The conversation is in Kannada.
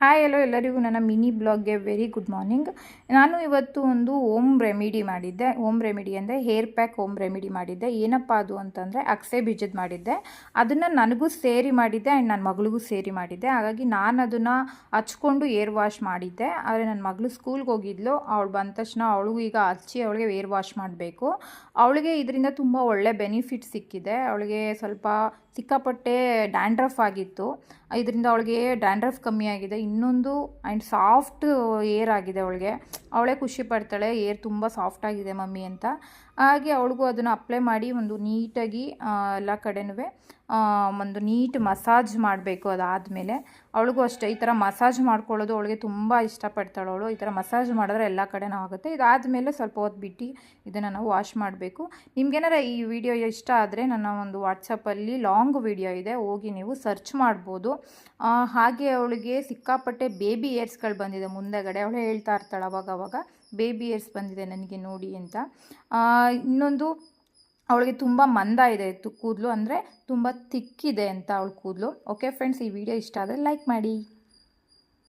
ಹಾಯ್ ಎಲ್ಲೋ ಎಲ್ಲರಿಗೂ ನನ್ನ ಮಿನಿ ಬ್ಲಾಗ್ಗೆ ವೆರಿ ಗುಡ್ ಮಾರ್ನಿಂಗ್ ನಾನು ಇವತ್ತು ಒಂದು ಓಮ್ ರೆಮಿಡಿ ಮಾಡಿದ್ದೆ. ಓಮ್ ರೆಮಿಡಿ ಅಂದರೆ ಹೇರ್ ಪ್ಯಾಕ್ ಓಮ್ ರೆಮಿಡಿ ಮಾಡಿದ್ದೆ. ಏನಪ್ಪ ಅದು ಅಂತಂದರೆ ಅಕ್ಸೆ ಬೀಜದ ಮಾಡಿದ್ದೆ. ಅದನ್ನು ನನಗೂ ಸೇರಿ ಮಾಡಿದ್ದೆ ಆ್ಯಂಡ್ ನನ್ನ ಮಗಳಿಗೂ ಸೇರಿ ಮಾಡಿದ್ದೆ. ಹಾಗಾಗಿ ನಾನು ಅದನ್ನು ಹಚ್ಕೊಂಡು ಏರ್ ವಾಶ್ ಮಾಡಿದ್ದೆ. ಆದರೆ ನನ್ನ ಮಗಳು ಸ್ಕೂಲ್ಗೆ ಹೋಗಿದ್ಲು. ಅವಳು ಬಂದ ತಕ್ಷಣ ಅವಳಿಗೂ ಈಗ ಹಚ್ಚಿ ಅವಳಿಗೆ ಏರ್ ವಾಶ್ ಮಾಡಬೇಕು. ಅವಳಿಗೆ ಇದರಿಂದ ತುಂಬ ಒಳ್ಳೆ ಬೆನಿಫಿಟ್ ಸಿಕ್ಕಿದೆ. ಅವಳಿಗೆ ಸ್ವಲ್ಪ ಸಿಕ್ಕಾಪಟ್ಟೆ ಡ್ಯಾಂಡ್ರಫ್ ಆಗಿತ್ತು. ಇದರಿಂದ ಅವಳಿಗೆ ಡ್ಯಾಂಡ್ರಫ್ ಕಮ್ಮಿ ಆಗಿದೆ. ಇನ್ನೊಂದು ಆ್ಯಂಡ್ ಸಾಫ್ಟ್ ಏರ್ ಆಗಿದೆ ಅವಳಿಗೆ. ಅವಳೇ ಖುಷಿ ಪಡ್ತಾಳೆ, ಏರ್ ತುಂಬ ಸಾಫ್ಟ್ ಆಗಿದೆ ಮಮ್ಮಿ ಅಂತ. ಹಾಗೆ ಅವಳಿಗೂ ಅದನ್ನು ಅಪ್ಲೈ ಮಾಡಿ ಒಂದು ನೀಟಾಗಿ ಎಲ್ಲ ಕಡೆನೂ ಒಂದು ನೀಟ್ ಮಸಾಜ್ ಮಾಡಬೇಕು ಅದಾದಮೇಲೆ. ಅವಳಿಗೂ ಅಷ್ಟೇ, ಈ ಥರ ಮಸಾಜ್ ಮಾಡ್ಕೊಳ್ಳೋದು ಅವಳಿಗೆ ತುಂಬ ಇಷ್ಟಪಡ್ತಾಳೆ ಅವಳು. ಈ ಥರ ಮಸಾಜ್ ಮಾಡಿದ್ರೆ ಎಲ್ಲ ಕಡೆನೂ ಆಗುತ್ತೆ. ಇದಾದಮೇಲೆ ಸ್ವಲ್ಪ ಹೊತ್ತು ಬಿಟ್ಟು ಇದನ್ನು ನಾವು ವಾಶ್ ಮಾಡಬೇಕು. ನಿಮ್ಗೇನಾರ ಈ ವಿಡಿಯೋ ಇಷ್ಟ ಆದರೆ ನನ್ನ ಒಂದು ವಾಟ್ಸಪ್ಪಲ್ಲಿ ಲಾಂಗ್ ವಿಡಿಯೋ ಇದೆ, ಹೋಗಿ ನೀವು ಸರ್ಚ್ ಮಾಡ್ಬೋದು. ಹಾಗೆ ಅವಳಿಗೆ ಸಿಕ್ಕಾಪಟ್ಟೆ ಬೇಬಿ ಏರ್ಸ್ಗಳು ಬಂದಿದೆ ಮುಂದೆಗಡೆ. ಅವಳು ಹೇಳ್ತಾ ಇರ್ತಾಳೆ ಅವಾಗ ಅವಾಗ ಬೇಬಿ ಏರ್ಸ್ ಬಂದಿದೆ ನನಗೆ ನೋಡಿ ಅಂತ. ಇನ್ನೊಂದು ಅವಳಿಗೆ ತುಂಬ ಮಂದ ಇದೆ ಕೂದಲು ಅಂದರೆ ತುಂಬ ತಿಕ್ಕಿದೆ ಅಂತ ಅವಳ ಕೂದಲು. ಓಕೆ ಫ್ರೆಂಡ್ಸ್ ಈ ವಿಡಿಯೋ ಇಷ್ಟ ಆದರೆ ಲೈಕ್ ಮಾಡಿ.